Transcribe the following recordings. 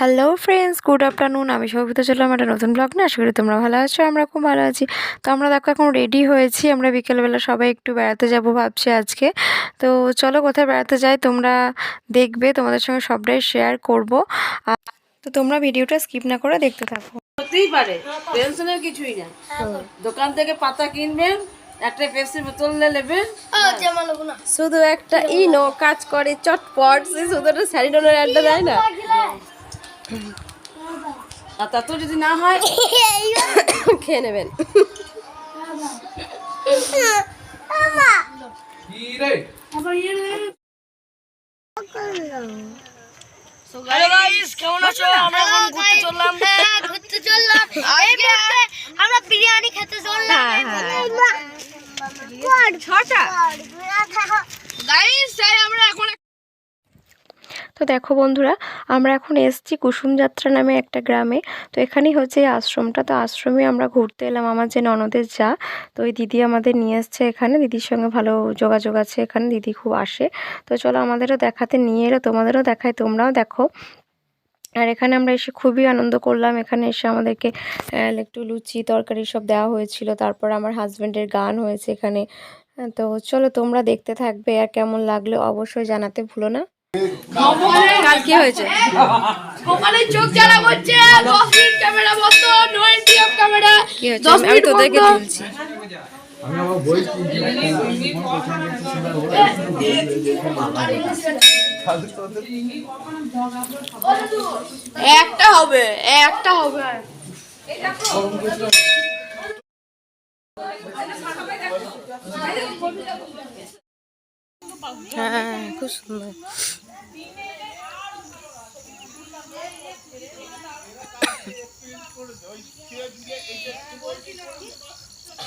Hello friends good afternoon আমি সৌভিতা চললাম একটা নতুন ব্লগ না আশা করি তোমরা ভালো আছো আমরা খুব ভালো আছি। তো আমরা দেখো এখন রেডি হয়েছি। আমরা বিকেলবেলা সবাই একটু বেড়াতে যাব ভাবছি আজকে। তো চলো কোথায় বেড়াতে যাই তোমরা দেখবে। তোমাদের সঙ্গে সবটাই শেয়ার করব। তো তোমরা ভিডিওটা স্কিপ না করে দেখতে থাকো। হতেই পারে। টেনশনের কিছুই না দোকান থেকে পাতা কিনবেন একটা পেপসির বোতল নেবেন। শুধু একটা ইনো কাজ করে চটপট। সে শুধু একটা স্যারিডনের অ্যাডটা দেয় না। আর তাতেও যদি না হয় খেয়ে নেবেন। হ্যাঁ, আমরা বিরিয়ানি খেতে চললাম। ছটা। আমরা এখন তো দেখো বন্ধুরা, আমরা এখন এসছি কুসুমযাত্রা নামে একটা গ্রামে। তো এখানেই হচ্ছে এই আশ্রমটা। তো আশ্রমে আমরা ঘুরতে এলাম। আমার যে ননদের যা, তো ওই দিদি আমাদের নিয়ে এসছে এখানে। দিদির সঙ্গে ভালো যোগাযোগ আছে এখানে। দিদি খুব আসে। তো চলো আমাদেরও দেখাতে নিয়ে এলো, তোমাদেরও দেখায়, তোমরাও দেখো। আর এখানে আমরা এসে খুবই আনন্দ করলাম। এখানে এসে আমাদেরকে একটু লুচি, তরকারি সব দেওয়া হয়েছিল। তারপর আমার হাজব্যান্ডের গান হয়েছে এখানে। তো চলো তোমরা দেখতে থাকবে আর কেমন লাগল অবশ্যই জানাতে ভুলো না। কাল কি হয়েছে? কপালে চোখ জ্বালা করছে দশ মিনিট ক্যামেরা বন্ধ নো এন্ট্রি অফ ক্যামেরা কি হয়েছে? আমি আমি তোদেরকে তুলছি। একটা হবে একটা হবে। হ্যাঁ খুব সুন্দর।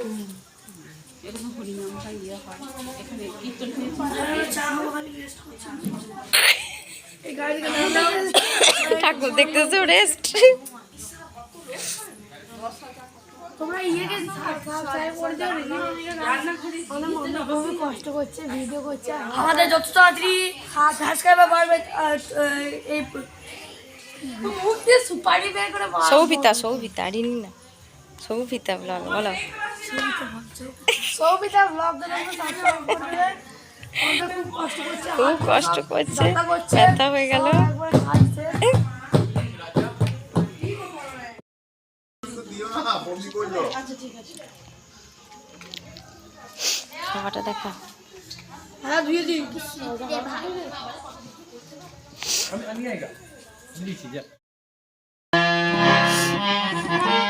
ঠাকুর দেখতেছো রেস্ট আমাদের যত তাড়াতাড়ি সাবস্ক্রাইবার বাড়বে আর, আহ, এই সৌভিতা সৌভিতা রিনি না সৌভিতা ব্লগ বলো। সৌমিতা ব্লগ খুব কষ্ট করছে ব্যথা হয়ে গেল। খাবারটা দেখা। হ্যাঁ ধুয়ে দিই। মাইকও লাগে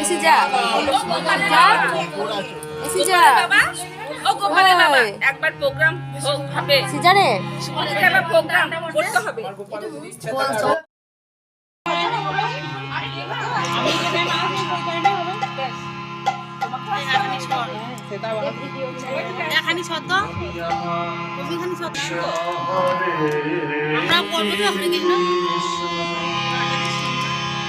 এসে যা এসে যা ও গোপালের বাবা একবার প্রোগ্রাম হবে এসে একবার প্রোগ্রাম করতে হবে এখানি শত ওইখানে শত আমরা করব তো আপনি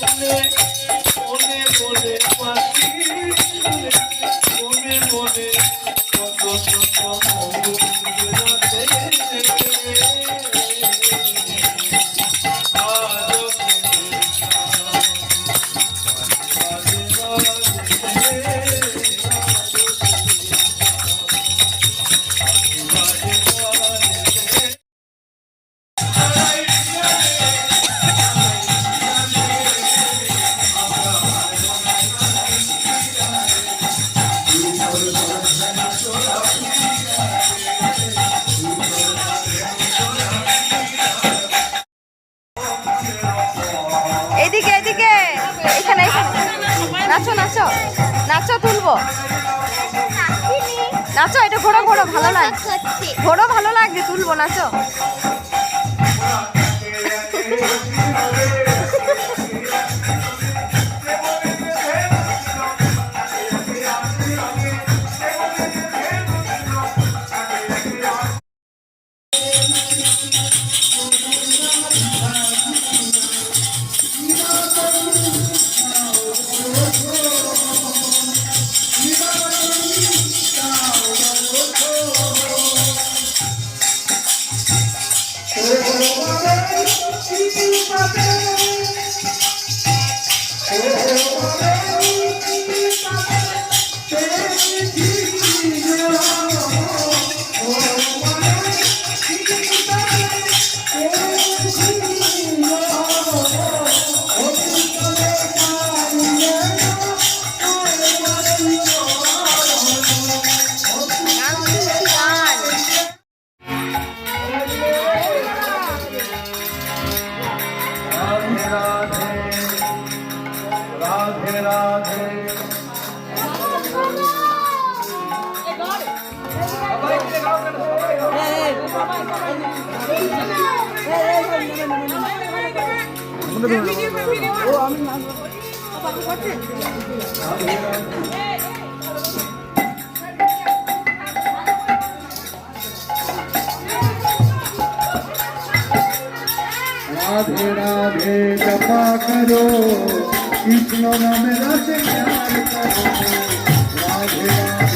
মনে মনে মনে পাখি মনে মনে কত সত্য নাচো নাচো। নাচো তুলবো। নাচো এটা ঘোড়ো ঘোড়ো ভালো লাগছে ঘোড়ো ভালো লাগবে তুলবো নাচো। राधे राधे जपा करो कृष्ण नाम रस प्यार करो राधे राधे